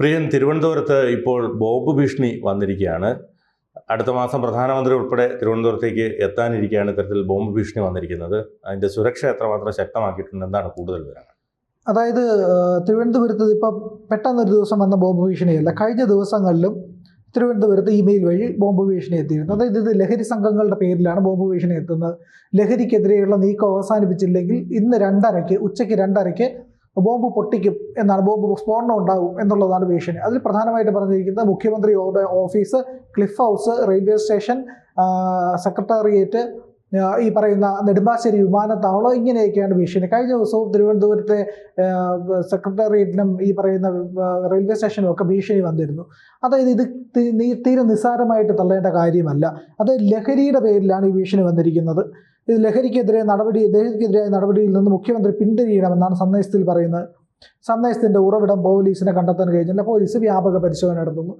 പ്രിയൻ തിരുവനന്തപുരത്ത് ഇപ്പോൾ ബോംബ് ഭീഷണി വന്നിരിക്കുകയാണ്. അടുത്ത മാസം പ്രധാനമന്ത്രി ഉൾപ്പെടെ തിരുവനന്തപുരത്തേക്ക് എത്താനിരിക്കുകയാണ് ഇത്തരത്തിൽ ബോംബ് ഭീഷണി വന്നിരിക്കുന്നത്. അതിന്റെ സുരക്ഷ എത്രമാത്രം ശക്തമാക്കിയിട്ടുണ്ട് എന്താണ് കൂടുതൽ വിവരങ്ങൾ. അതായത് തിരുവനന്തപുരത്ത് ഇപ്പം പെട്ടെന്നൊരു ദിവസം വന്ന ബോംബ് ഭീഷണിയല്ല. കഴിഞ്ഞ ദിവസങ്ങളിലും തിരുവനന്തപുരത്ത് ഇമെയിൽ വഴി ബോംബ് ഭീഷണി എത്തിയിരുന്നു. അതായത് ഇത് ലഹരി സംഘങ്ങളുടെ പേരിലാണ് ബോംബ് ഭീഷണി എത്തുന്നത്. ലഹരിക്കെതിരെയുള്ള നീക്കം അവസാനിപ്പിച്ചില്ലെങ്കിൽ ഇന്ന് രണ്ടരയ്ക്ക് ഉച്ചയ്ക്ക് രണ്ടരയ്ക്ക് ബോംബ് പൊട്ടിക്കും എന്നാണ് ബോംബ് സ്ഫോടനം ഉണ്ടാകും എന്നുള്ളതാണ് ഭീഷണി. അതിൽ പ്രധാനമായിട്ട് പറഞ്ഞിരിക്കുന്നത് മുഖ്യമന്ത്രിയുടെ office cliff house railway station secretariat ഈ പറയുന്ന നെടുമ്പാശ്ശേരി വിമാനത്താവളം ഇങ്ങനെയൊക്കെയാണ് ഭീഷണി. കഴിഞ്ഞ ദിവസവും തിരുവനന്തപുരത്തെ സെക്രട്ടേറിയറ്റിനും ഈ പറയുന്ന റെയിൽവേ സ്റ്റേഷനും ഒക്കെ ഭീഷണി വന്നിരുന്നു. അതായത് ഇത് തീരെ നിസ്സാരമായിട്ട് തള്ളേണ്ട കാര്യമല്ല. അത് ലഹരിയുടെ പേരിലാണ് ഈ ഭീഷണി വന്നിരിക്കുന്നത്. ഇത് ലഹരിക്കെതിരെ നടപടി ലഹരിക്കെതിരായ നടപടിയിൽ നിന്ന് മുഖ്യമന്ത്രി പിന്തിരിയണമെന്നാണ് സന്ദേശത്തിൽ പറയുന്നത്. സന്ദേശത്തിന്റെ ഉറവിടം പോലീസിനെ കണ്ടെത്താൻ കഴിഞ്ഞില്ല. പോലീസ് വ്യാപക പരിശോധന നടത്തുന്നു.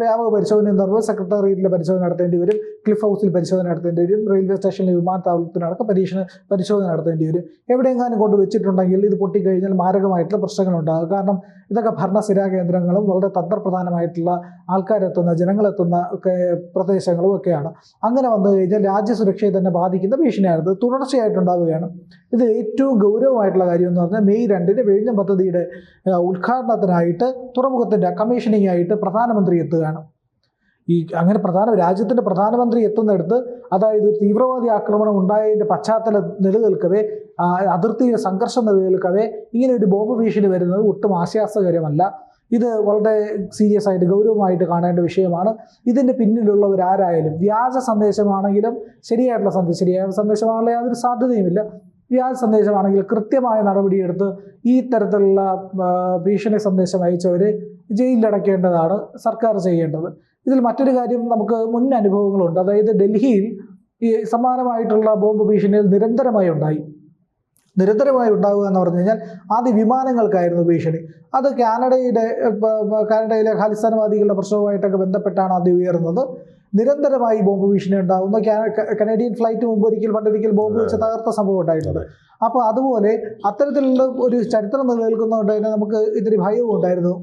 വ്യാപക പരിശോധന എന്ന് പറയുമ്പോൾ സെക്രട്ടേറിയറ്റിൽ പരിശോധന നടത്തേണ്ടി വരും. ക്ലിഫ് ഹൗസിൽ പരിശോധന നടത്തേണ്ടി വരും. റെയിൽവേ സ്റ്റേഷനിലെ വിമാനത്താവളത്തിനടക്കം പരീക്ഷണ പരിശോധന നടത്തേണ്ടി വരും. എവിടെയെങ്കിലും കൊണ്ട് വെച്ചിട്ടുണ്ടെങ്കിൽ ഇത് പൊട്ടിക്കഴിഞ്ഞാൽ മാരകമായിട്ടുള്ള പ്രശ്നങ്ങളുണ്ടാകും. കാരണം ഇതൊക്കെ ഭരണ കേന്ദ്രങ്ങളും വളരെ തന്ത്രപ്രധാനമായിട്ടുള്ള ആൾക്കാരെത്തുന്ന ജനങ്ങളെത്തുന്ന പ്രദേശങ്ങളും ഒക്കെയാണ്. അങ്ങനെ വന്നു കഴിഞ്ഞാൽ രാജ്യസുരക്ഷയെ തന്നെ ബാധിക്കുന്ന ഭീഷണിയാണ് ഇത് തുടർച്ചയായിട്ടുണ്ടാവുകയാണ് ഇത് ഏറ്റവും ഗൗരവമായിട്ടുള്ള കാര്യം എന്ന് പറഞ്ഞാൽ മെയ് രണ്ടിന് വിഴിഞ്ഞം പദ്ധതിയുടെ ഉദ്ഘാടനത്തിനായിട്ട് തുറമുഖത്തിന്റെ കമ്മീഷനിങ് ആയിട്ട് പ്രധാനമന്ത്രി എത്തുകയാണ്. ഈ അങ്ങനെ പ്രധാന രാജ്യത്തിന്റെ പ്രധാനമന്ത്രി എത്തുന്നിടത്ത് അതായത് തീവ്രവാദി ആക്രമണം ഉണ്ടായതിന്റെ പശ്ചാത്തല നിലനിൽക്കവേ അതിർത്തിയിലെ സംഘർഷം നിലനിൽക്കവേ ഇങ്ങനെ ഒരു ബോംബ് ഭീഷണി വരുന്നത് ഒട്ടും ആശ്വാസകരമല്ല. ഇത് വളരെ സീരിയസ് ആയിട്ട് ഗൗരവമായിട്ട് കാണേണ്ട വിഷയമാണ്. ഇതിന്റെ പിന്നിലുള്ളവരാരായാലും വ്യാജ സന്ദേശമാണെങ്കിലും ശരിയായിട്ടുള്ള സന്ദേശം ശരിയായ സന്ദേശമാണല്ലോ യാതൊരു സാധ്യതയുമില്ല. വ്യാജ സന്ദേശമാണെങ്കിൽ കൃത്യമായ നടപടിയെടുത്ത് ഈ തരത്തിലുള്ള ഭീഷണി സന്ദേശം അയച്ചവരെ ജയിലിലടക്കേണ്ടതാണ് സർക്കാർ ചെയ്യേണ്ടത്. ഇതിൽ മറ്റൊരു കാര്യം നമുക്ക് മുൻ അനുഭവങ്ങളുണ്ട്. അതായത് ഡൽഹിയിൽ ഈ സമാനമായിട്ടുള്ള ബോംബ് ഭീഷണികൾ നിരന്തരമായി ഉണ്ടായി. നിരന്തരമായി ഉണ്ടാവുക എന്ന് പറഞ്ഞു കഴിഞ്ഞാൽ ആദ്യ വിമാനങ്ങൾക്കായിരുന്നു ഭീഷണി. അത് കാനഡയുടെ കാനഡയിലെ ഖാലിസ്ഥാനവാദികളുടെ പ്രശ്നവുമായിട്ടൊക്കെ ബന്ധപ്പെട്ടാണ് ആദ്യം ഉയർന്നത്. നിരന്തരമായി ബോംബ് ഭീഷണി ഉണ്ടാകുന്നു കനേഡിയൻ ഫ്ലൈറ്റ് മുമ്പ് ഒരിക്കൽ പണ്ടൊരിക്കൽ ബോംബ് വെച്ച് തകർത്ത സംഭവം ഉണ്ടായിട്ടുണ്ട് അപ്പോൾ അതുപോലെ അത്തരത്തിലുള്ള ഒരു ചരിത്രം നിലനിൽക്കുന്നതുകൊണ്ട് തന്നെ നമുക്ക് ഇത്തിരി ഭയവും ഉണ്ടായിരുന്നു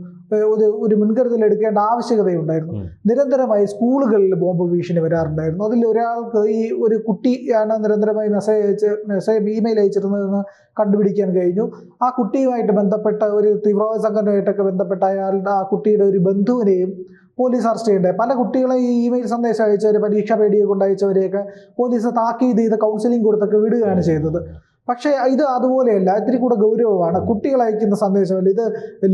ഒരു ഒരു മുൻകരുതൽ എടുക്കേണ്ട ആവശ്യകതയുണ്ടായിരുന്നു. നിരന്തരമായി സ്കൂളുകളിൽ ബോംബ് ഭീഷണി വരാറുണ്ടായിരുന്നു. അതിൽ ഒരാൾക്ക് ഈ ഒരു കുട്ടിയാണ് നിരന്തരമായി മെസ്സേജ് അയച്ച് മെസ്സേജ് ഇമെയിൽ അയച്ചിരുന്നതെന്ന് കണ്ടുപിടിക്കാൻ കഴിഞ്ഞു. ആ കുട്ടിയുമായിട്ട് ബന്ധപ്പെട്ട ഒരു തീവ്രവാദ സംഘടനയായിട്ടൊക്കെ ബന്ധപ്പെട്ട അയാളുടെ ആ കുട്ടിയുടെ ഒരു ബന്ധുവിനെയും പോലീസ് അറസ്റ്റ് ചെയ്യേണ്ടത് പല കുട്ടികളെ ഈ ഇമെയിൽ സന്ദേശം അയച്ചവർ പരീക്ഷാ പേടിയെ കൊണ്ട് അയച്ചവരെയൊക്കെ പോലീസ് താക്കീത് ചെയ്ത് കൗൺസിലിംഗ് കൊടുത്തൊക്കെ വിടുകയാണ് ചെയ്തത്. പക്ഷേ ഇത് അതുപോലെയല്ല ഇത്തിരി കൂടെ ഗൗരവമാണ്. കുട്ടികൾ അയക്കുന്ന സന്ദേശമല്ല. ഇത്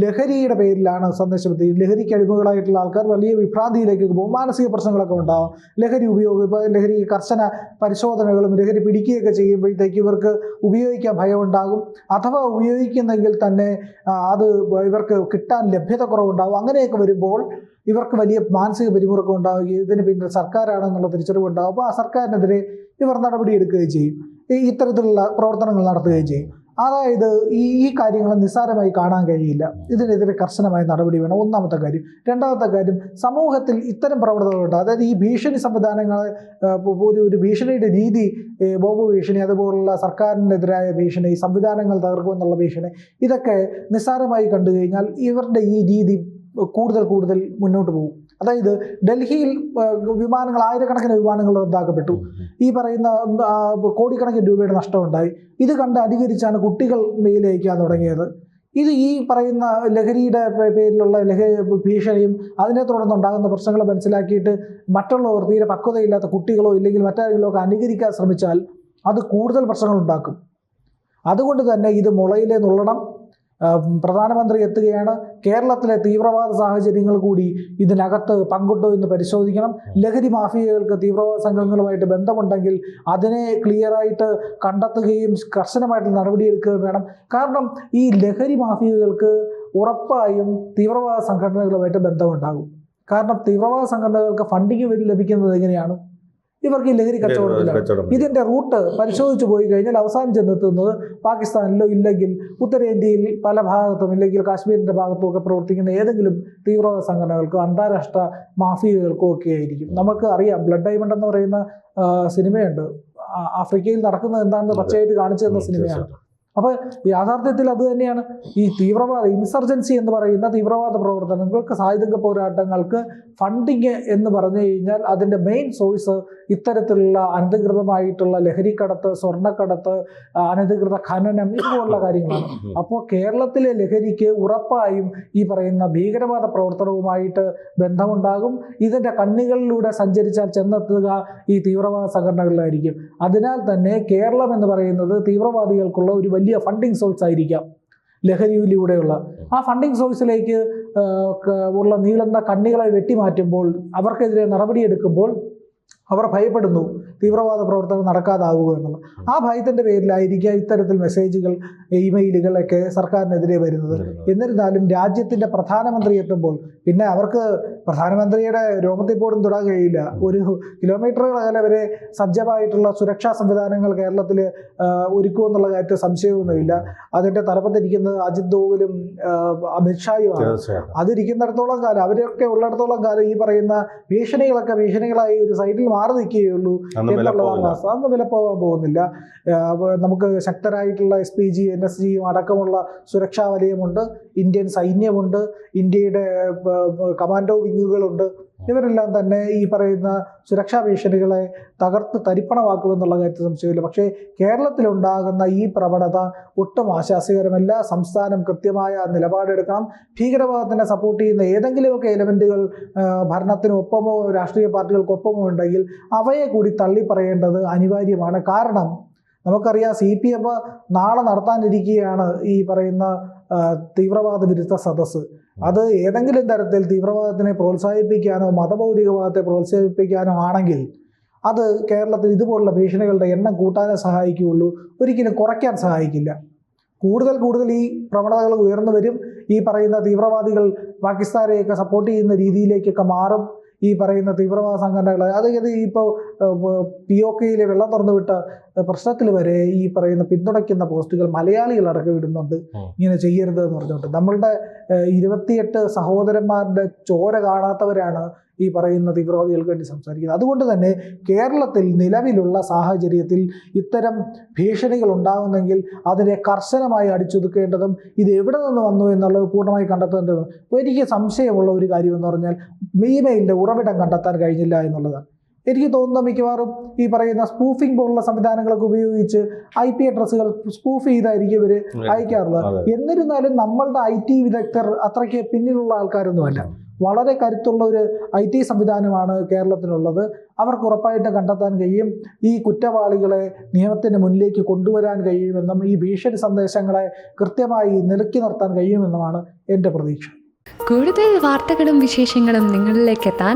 ലഹരിയുടെ പേരിലാണ് സന്ദേശം ലഹരിക്ക് അടിമകളായിട്ടുള്ള ആൾക്കാർ വലിയ വിഭ്രാന്തിയിലേക്ക് പോകും. മാനസിക പ്രശ്നങ്ങളൊക്കെ ഉണ്ടാവും. ലഹരി ഉപയോഗം ഇപ്പോൾ ലഹരി കർശന പരിശോധനകളും ലഹരി പിടിക്കുകയൊക്കെ ചെയ്യുമ്പോഴത്തേക്ക് ഇവർക്ക് ഉപയോഗിക്കാൻ ഭയമുണ്ടാകും. അഥവാ ഉപയോഗിക്കുന്നെങ്കിൽ തന്നെ അത് ഇവർക്ക് കിട്ടാൻ ലഭ്യത കുറവുണ്ടാകും. അങ്ങനെയൊക്കെ വരുമ്പോൾ ഇവർക്ക് വലിയ മാനസിക പിരിമുറുക്കം ഉണ്ടാവുകയും ഇതിന് പിന്നിൽ സർക്കാരാണെന്നുള്ള തിരിച്ചറിവ് ഉണ്ടാകും അപ്പോൾ ആ സർക്കാരിനെതിരെ ഇവർ നടപടിയെടുക്കുകയും ചെയ്യും. ഇത്തരത്തിലുള്ള പ്രവർത്തനങ്ങൾ നടത്തുകയും ചെയ്യും. അതായത് ഈ ഈ കാര്യങ്ങൾ നിസ്സാരമായി കാണാൻ കഴിയില്ല. ഇതിനെതിരെ കർശനമായ നടപടി വേണം. ഒന്നാമത്തെ കാര്യം. രണ്ടാമത്തെ കാര്യം സമൂഹത്തിൽ ഇത്തരം പ്രവണതകളുണ്ട്. അതായത് ഈ ഭീഷണി സംവിധാനങ്ങൾ ഒരു ഒരു ഭീഷണിയുടെ രീതി ബോബു ബോംബ് ഭീഷണി അതുപോലുള്ള സർക്കാരിനെതിരായ ഭീഷണി സംവിധാനങ്ങൾ തകർക്കുമെന്നുള്ള ഭീഷണി ഇതൊക്കെ നിസ്സാരമായി കണ്ടു കഴിഞ്ഞാൽ ഇവരുടെ ഈ രീതി കൂടുതൽ കൂടുതൽ മുന്നോട്ട് പോകും. അതായത് ഡൽഹിയിൽ വിമാനങ്ങൾ ആയിരക്കണക്കിന് വിമാനങ്ങൾ റദ്ദാക്കപ്പെട്ടു. ഈ പറയുന്ന കോടിക്കണക്കിന് രൂപയുടെ നഷ്ടമുണ്ടായി. ഇത് കണ്ട് അധികരിച്ചാണ് കുട്ടികൾ മെയിലയക്കാൻ തുടങ്ങിയത്. ഇത് ഈ പറയുന്ന ലഹരിയുടെ പേരിലുള്ള ലഹരി ഭീഷണിയും അതിനെ തുടർന്നുണ്ടാകുന്ന പ്രശ്നങ്ങൾ മനസ്സിലാക്കിയിട്ട് മറ്റുള്ളവർ തീരെ പക്വതയില്ലാത്ത കുട്ടികളോ ഇല്ലെങ്കിൽ മറ്റാരെങ്കിലും ഒക്കെ അനുകരിക്കാൻ ശ്രമിച്ചാൽ അത് കൂടുതൽ പ്രശ്നങ്ങൾ ഉണ്ടാക്കും. അതുകൊണ്ട് തന്നെ ഇത് മുളയിലെ നുള്ളണം പ്രധാനമന്ത്രി എത്തുകയാണ്. കേരളത്തിലെ തീവ്രവാദ സാഹചര്യങ്ങൾ കൂടി ഇതിനകത്ത് പങ്കുണ്ടോ എന്ന് പരിശോധിക്കണം. ലഹരി മാഫിയകൾക്ക് തീവ്രവാദ സംഘങ്ങളുമായിട്ട് ബന്ധമുണ്ടെങ്കിൽ അതിനെ ക്ലിയറായിട്ട് കണ്ടെത്തുകയും കർശനമായിട്ട് നടപടിയെടുക്കുകയും വേണം. കാരണം ഈ ലഹരി മാഫിയകൾക്ക് ഉറപ്പായും തീവ്രവാദ സംഘടനകളുമായിട്ട് ബന്ധമുണ്ടാകും. കാരണം തീവ്രവാദ സംഘടനകൾക്ക് ഫണ്ടിങ് ലഭിക്കുന്നത് എങ്ങനെയാണ്? ഇവർക്ക് ഈ ലഹരി കച്ചവടത്തിലാണ്. കച്ചവടം. ഇതിന്റെ റൂട്ട് പരിശോധിച്ചു പോയി കഴിഞ്ഞാൽ അവസാനം ചെന്നെത്തുന്നത് പാകിസ്ഥാനിലോ ഇല്ലെങ്കിൽ ഉത്തരേന്ത്യയിൽ പല ഭാഗത്തും ഇല്ലെങ്കിൽ കാശ്മീരിന്റെ ഭാഗത്തും ഒക്കെ പ്രവർത്തിക്കുന്ന ഏതെങ്കിലും തീവ്രവാദ സംഘടനകൾക്കോ അന്താരാഷ്ട്ര മാഫിയകൾക്കോ ഒക്കെ ആയിരിക്കും. നമുക്ക് അറിയാം ബ്ലഡ് ഡയമണ്ട് എന്ന് പറയുന്ന സിനിമയുണ്ട്. ആഫ്രിക്കയിൽ നടക്കുന്നത് എന്താണെന്ന് പച്ചയായിട്ട് കാണിച്ചു തന്ന സിനിമയാണ്. അപ്പോൾ യാഥാർത്ഥ്യത്തിൽ അത് തന്നെയാണ്. ഈ തീവ്രവാദ ഇൻസർജൻസി എന്ന് പറയുന്ന തീവ്രവാദ പ്രവർത്തനങ്ങൾക്ക് സായുധ പോരാട്ടങ്ങൾക്ക് ഫണ്ടിങ് എന്ന് പറഞ്ഞു കഴിഞ്ഞാൽ അതിന്റെ മെയിൻ സോഴ്സ് ഇത്തരത്തിലുള്ള അനധികൃതമായിട്ടുള്ള ലഹരിക്കടത്ത് സ്വർണക്കടത്ത് അനധികൃത ഖനനം ഇതുപോലുള്ള കാര്യങ്ങളാണ്. അപ്പോൾ കേരളത്തിലെ ലഹരിക്ക് ഉറപ്പായും ഈ പറയുന്ന ഭീകരവാദ പ്രവർത്തനവുമായിട്ട് ബന്ധമുണ്ടാകും. ഇതിന്റെ കണ്ണികളിലൂടെ സഞ്ചരിച്ചാൽ ചെന്നെത്തുക ഈ തീവ്രവാദ സംഘടനകളിലായിരിക്കും. അതിനാൽ തന്നെ കേരളം എന്ന് പറയുന്നത് തീവ്രവാദികൾക്കുള്ള ഒരു വലിയ ഫണ്ടിങ് സോഴ്സ് ആയിരിക്കാം ലഹരിയിലൂടെയുള്ള. ആ ഫണ്ടിങ് സോഴ്സിലേക്ക് ഉള്ള നീളുന്ന കണ്ണികളെ വെട്ടിമാറ്റുമ്പോൾ അവർക്കെതിരെ നടപടിയെടുക്കുമ്പോൾ അവർ ഭയപ്പെടുന്നു. തീവ്രവാദ പ്രവർത്തനം നടക്കാതാവുക എന്നുള്ളത് ആ ഭയത്തിന്റെ പേരിലായിരിക്കാം ഇത്തരത്തിൽ മെസ്സേജുകൾ ഇമെയിലുകളൊക്കെ സർക്കാരിനെതിരെ വരുന്നത്. എന്നിരുന്നാലും രാജ്യത്തിന്റെ പ്രധാനമന്ത്രി എത്തുമ്പോൾ പിന്നെ അവർക്ക് പ്രധാനമന്ത്രിയുടെ രോമത്തിൽ പോലും തൊടാൻ കഴിയില്ല ഒരു കിലോമീറ്ററുകൾ അകലെ വരെ സജ്ജമായിട്ടുള്ള സുരക്ഷാ സംവിധാനങ്ങൾ കേരളത്തിൽ ഒരുക്കുമെന്നുള്ള കാര്യത്തിൽ സംശയമൊന്നുമില്ല. അതിന്റെ തലപ്പത്തിരിക്കുന്നത് അജിത് ദോവലും അമിത്ഷായും അമിത്ഷായുമാണ് അതിരിക്കുന്നിടത്തോളം കാലം അവരൊക്കെ ഉള്ളിടത്തോളം കാലം ഈ പറയുന്ന ഭീഷണികളൊക്കെ ഭീഷണികളായി ഒരു സൈഡിൽ മാറി നിൽക്കുകയുള്ളൂ എന്നുള്ളതാണ് വാസ്തവം. അന്ന് വില പോകാൻ പോകുന്നില്ല. നമുക്ക് ശക്തരായിട്ടുള്ള S P G N S ജിയും അടക്കമുള്ള സുരക്ഷാ വലയമുണ്ട്. ഇന്ത്യൻ സൈന്യമുണ്ട്. ഇന്ത്യയുടെ കമാൻഡോ വിങ്ങുകളുണ്ട് ഇവരെല്ലാം തന്നെ ഈ പറയുന്ന സുരക്ഷാ ഭീഷണികളെ തകർത്ത് തരിപ്പണമാക്കുമെന്നുള്ള കാര്യത്തിൽ സംശയമില്ല. പക്ഷേ കേരളത്തിലുണ്ടാകുന്ന ഈ പ്രവണത ഒട്ടും ആശാസ്യകരമല്ല സംസ്ഥാനം കൃത്യമായ നിലപാടെടുക്കണം. ഭീകരവാദത്തിനെ സപ്പോർട്ട് ചെയ്യുന്ന ഏതെങ്കിലുമൊക്കെ എലമെന്റുകൾ ഭരണത്തിനൊപ്പമോ രാഷ്ട്രീയ പാർട്ടികൾക്കൊപ്പമോ ഉണ്ടെങ്കിൽ അവയെ കൂടി തള്ളി പറയേണ്ടത് അനിവാര്യമാണ്. കാരണം നമുക്കറിയാം സി പി എം നാളെ നടത്താനിരിക്കുകയാണ് ഈ പറയുന്ന തീവ്രവാദ വിരുദ്ധ സദസ്സ്. അത് ഏതെങ്കിലും തരത്തിൽ തീവ്രവാദത്തിനെ പ്രോത്സാഹിപ്പിക്കാനോ മതഭൗതികവാദത്തെ പ്രോത്സാഹിപ്പിക്കാനോ ആണെങ്കിൽ അത് കേരളത്തിൽ ഇതുപോലുള്ള ഭീഷണികളുടെ എണ്ണം കൂട്ടാനേ സഹായിക്കുകയുള്ളൂ. ഒരിക്കലും കുറയ്ക്കാൻ സഹായിക്കില്ല. കൂടുതൽ കൂടുതൽ ഈ പ്രവണതകൾ ഉയർന്നു വരും. ഈ പറയുന്ന തീവ്രവാദികൾ പാകിസ്ഥാനെയൊക്കെ സപ്പോർട്ട് ചെയ്യുന്ന രീതിയിലേക്കൊക്കെ മാറും. ഈ പറയുന്ന തീവ്രവാദ സംഘടനകൾ അതായത് ഇപ്പോൾ പി ഒ കെയിലെ വെള്ളം തുറന്നു വിട്ട പ്രശ്നത്തിൽ വരെ ഈ പറയുന്ന പിന്തുണയ്ക്കുന്ന പോസ്റ്റുകൾ മലയാളികൾ അടക്കം ഇടുന്നുണ്ട്. ഇങ്ങനെ ചെയ്യരുത് എന്ന് പറഞ്ഞുകൊണ്ട് നമ്മളുടെ ഇരുപത്തിയെട്ട് സഹോദരന്മാരുടെ ചോര കാണാത്തവരാണ് ഈ പറയുന്ന തീവ്രവാദികൾക്ക് വേണ്ടി സംസാരിക്കുന്നത്. അതുകൊണ്ട് തന്നെ കേരളത്തിൽ നിലവിലുള്ള സാഹചര്യത്തിൽ ഇത്തരം ഭീഷണികൾ ഉണ്ടാകുന്നെങ്കിൽ അതിനെ കർശനമായി അടിച്ചൊതുക്കേണ്ടതും ഇത് എവിടെ നിന്ന് വന്നു എന്നുള്ളത് പൂർണമായി കണ്ടെത്തേണ്ടതും. എനിക്ക് സംശയമുള്ള ഒരു കാര്യം എന്ന് പറഞ്ഞാൽ മീമയിന്റെ ഉറവിടം കണ്ടെത്താൻ കഴിഞ്ഞില്ല എന്നുള്ളതാണ്. എനിക്ക് തോന്നുന്ന മിക്കവാറും ഈ പറയുന്ന സ്പൂഫിംഗ് പോലുള്ള സംവിധാനങ്ങളൊക്കെ ഉപയോഗിച്ച് ഐ പി അഡ്രസ്സുകൾ സ്പൂഫ് ചെയ്തായിരിക്കും ഇവർ അയക്കാറുള്ളത്. എന്നിരുന്നാലും നമ്മളുടെ ഐ ടി വിദഗ്ധർ അത്രയ്ക്ക് പിന്നിലുള്ള ആൾക്കാരൊന്നുമല്ല. വളരെ കരുത്തുള്ള ഒരു ഐ ടി സംവിധാനമാണ് കേരളത്തിലുള്ളത്. അവർക്ക് ഉറപ്പായിട്ട് കണ്ടെത്താൻ കഴിയും. ഈ കുറ്റവാളികളെ നിയമത്തിന് മുന്നിലേക്ക് കൊണ്ടുവരാൻ കഴിയുമെന്നും ഈ ഭീഷണി സന്ദേശങ്ങളെ കൃത്യമായി നിലക്കി നിർത്താൻ കഴിയുമെന്നുമാണ് എന്റെ പ്രതീക്ഷ. കൂടുതൽ വാർത്തകളും വിശേഷങ്ങളും നിങ്ങളിലേക്ക് എത്താൻ